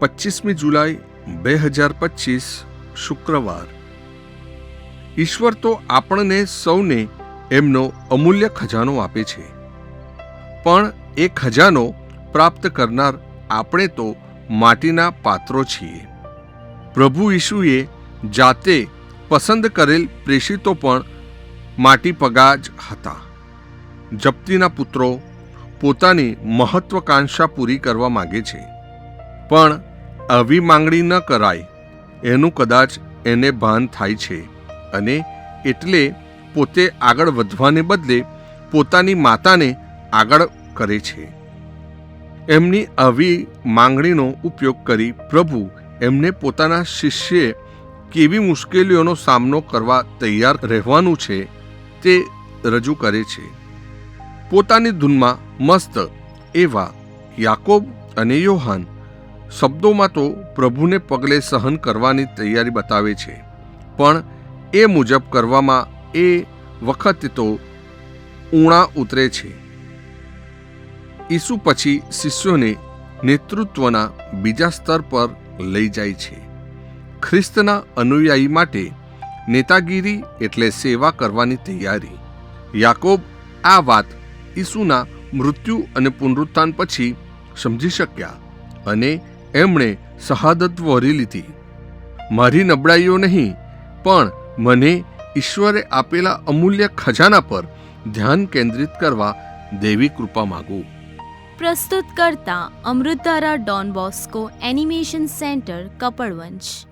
પચીસમી જુલાઈ, બે હજાર પચીસ શુક્રવાર. ઈશ્વર તો આપણને સૌને એમનો અમૂલ્ય ખજાનો આપે છે. પણ એ ખજાનો પ્રાપ્ત કરનાર આપણે તો માટીના પાત્રો છીએ. પ્રભુ ઈશુએ જાતે પસંદ કરેલ પ્રેષિતો પણ માટી પગા જ હતા. જપ્તીના પુત્રો પોતાની મહત્વકાંક્ષા પૂરી કરવા માગે છે. પણ આવી માંગણી ન કરાય. એનું કદાચ એને ભાન થાય છે. અને એટલે પોતે આગળ વધવાને બદલે પોતાની માતાને આગળ કરે છે. એમની આવી માંગણીનો ઉપયોગ કરી પ્રભુ એમને પોતાના શિષ્યે કેવી મુશ્કેલીઓનો સામનો કરવા તૈયાર રહેવાનું છે તે રજૂ કરે છે. પોતાની ધૂનમાં મસ્ત એવા યાકોબ અને યોહાન શબ્દોમાં તો પ્રભુને પગલે સહન કરવાની તૈયારી બતાવે છે, પણ એ મુજબ કરવામાં એ વખતે તો ઊણા ઉતરે છે. ઈસુ પછી શિષ્યોને નેતૃત્વના બીજા સ્તર પર લઈ જાય છે. ખ્રિસ્તના અનુયાયી માટે નેતાગીરી એટલે સેવા કરવાની તૈયારી. યાકોબ આ વાત ઈસુના મૃત્યુ અને પુનરુત્થાન પછી સમજી શક્યા અને એમણે શહાદત વહોરી લીધી. મારી નબળાઈઓ નહીં, પણ મને ઈશ્વરે આપેલા અમૂલ્ય ખજાના પર ધ્યાન કેન્દ્રિત કરવા દેવી કૃપા માગું. પ્રસ્તુત કરતા અમૃતારા Don Bosco animation centre Kapadvanj